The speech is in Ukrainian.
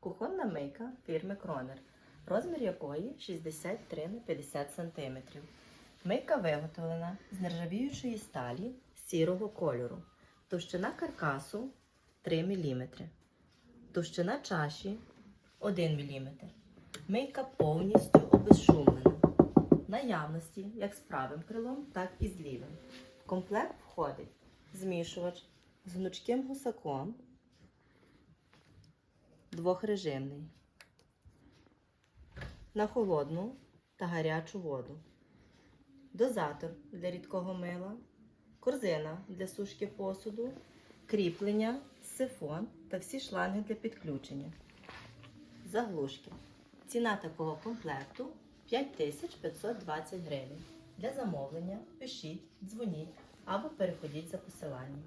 Кухонна мийка фірми Кронер, розмір якої 63 на 50 см. Мийка виготовлена з нержавіючої сталі сірого кольору. Товщина каркасу 3 мм. Товщина чаші 1 мм. Мийка повністю обезшумлена. Наявності як з правим крилом, так і з лівим. В комплект входить змішувач з гнучким гусаком, двохрежимний, на холодну та гарячу воду, дозатор для рідкого мила, корзина для сушки посуду, кріплення, сифон та всі шланги для підключення. Заглушки. Ціна такого комплекту 5520 гривень. Для замовлення пишіть, дзвоніть або переходіть за посиланням.